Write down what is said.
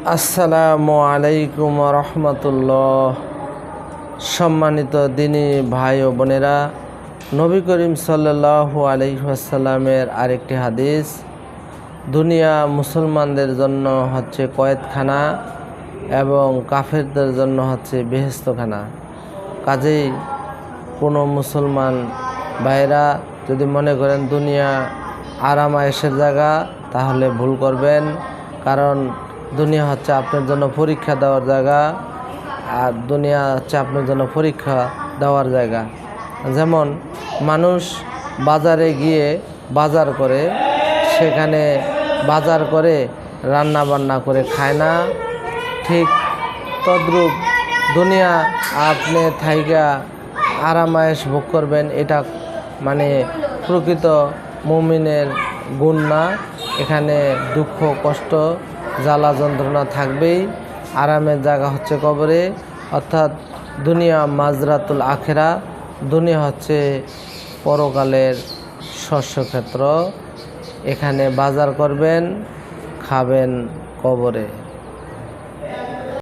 আসসালামু আলাইকুম রহমতুল্লাহ। সম্মানিত দিনী ভাই ও বোনেরা, নবী করিম সাল্লাহ আলহিহাসাল্লামের আরেকটি হাদিস, দুনিয়া মুসলমানদের জন্য হচ্ছে কয়েদখানা এবং কাফেরদের জন্য হচ্ছে বেহেস্তখানা কাজেই কোনো মুসলমান ভাইরা যদি মনে করেন দুনিয়া আরাম আয়েসের জায়গা, তাহলে ভুল করবেন। কারণ দুনিয়া হচ্ছে আপনার জন্য পরীক্ষা দেওয়ার জায়গা আর দুনিয়া হচ্ছে আপনার জন্য পরীক্ষা দেওয়ার জায়গা। যেমন মানুষ বাজারে গিয়ে বাজার করে, সেখানে বাজার করে রান্না বান্না করে খায় না। ঠিক তদ্রূপ দুনিয়া আপনি থাইকা আরামায়েশ ভোগ করবেন, এটা মানে প্রকৃত মুমিনের গুণ না। এখানে দুঃখ, কষ্ট জ্বালা যন্ত্রণা থাকবেই। আরামের জায়গা হচ্ছে কবরে। অর্থাৎ দুনিয়া মাজরাতুল আখেরা। দুনিয়া হচ্ছে পরকালের শস্যক্ষেত্র। এখানে বাজার করবেন, খাবেন কবরে।